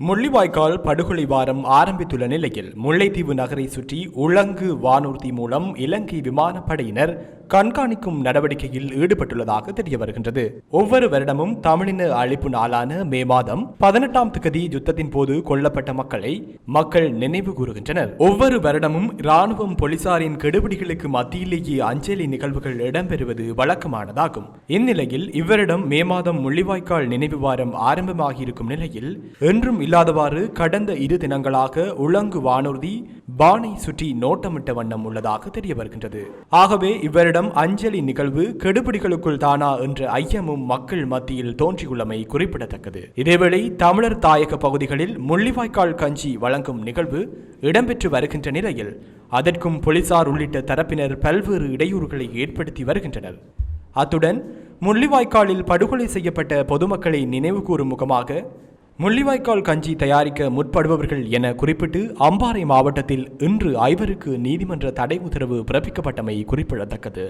முள்ளிவாய்க்கால் படுகொலை வாரம் ஆரம்பித்துள்ள நிலையில் முல்லைத்தீவு நகரை சுற்றி உலங்கு வானூர்தி மூலம் இலங்கை விமானப்படையினர் கண்காணிக்கும் நடவடிக்கையில் ஈடுபட்டுள்ளதாக தெரிய வருகின்றது. ஒவ்வொரு வருடமும் தமிழின அழிப்பு நாளான மே மாதம் பதினெட்டாம் திகதி யுத்தத்தின் போது கொல்லப்பட்ட மக்களை மக்கள் நினைவு கூறுகின்றனர். ஒவ்வொரு வருடமும் இராணுவம் போலீசாரின் கெடுபிடிகளுக்கு மத்தியிலேயே அஞ்சலி நிகழ்வுகள் இடம்பெறுவது வழக்கமானதாகும். இந்நிலையில் இவ்வருடம் மே மாதம் முள்ளிவாய்க்கால் நினைவு வாரம் ஆரம்பமாகியிருக்கும் நிலையில் என்றும் இல்லாதவாறு கடந்த இரு தினங்களாக உலங்கு வானூர்தி பானை சுற்றி நோட்டமிட்ட வண்ணம் உள்ளதாக தெரிய வருகின்றது. ஆகவே இவரிடம் அஞ்சலி நிகழ்வு கெடுபிடிகளுக்குள் தானா என்ற ஐயமும் மக்கள் மத்தியில் தோன்றியுள்ளமை குறிப்பிடத்தக்கது. இதேவேளை தமிழர் தாயக பகுதிகளில் முள்ளிவாய்க்கால் கஞ்சி வழங்கும் நிகழ்வு இடம்பெற்று வருகின்ற நிலையில் அதற்கும் போலீசார் உள்ளிட்ட தரப்பினர் பல்வேறு இடையூறுகளை ஏற்படுத்தி வருகின்றனர். அத்துடன் முள்ளிவாய்க்காலில் படுகொலை செய்யப்பட்ட பொதுமக்களை நினைவு கூறும் முகமாக முள்ளிவாய்க்கால் கஞ்சி தயாரிக்க முற்படுபவர்கள் என குறிப்பிட்டு அம்பாறை மாவட்டத்தில் இன்று ஐவருக்கு நீதிமன்ற தடை உத்தரவு பிறப்பிக்கப்பட்டமை குறிப்பிடத்தக்கது.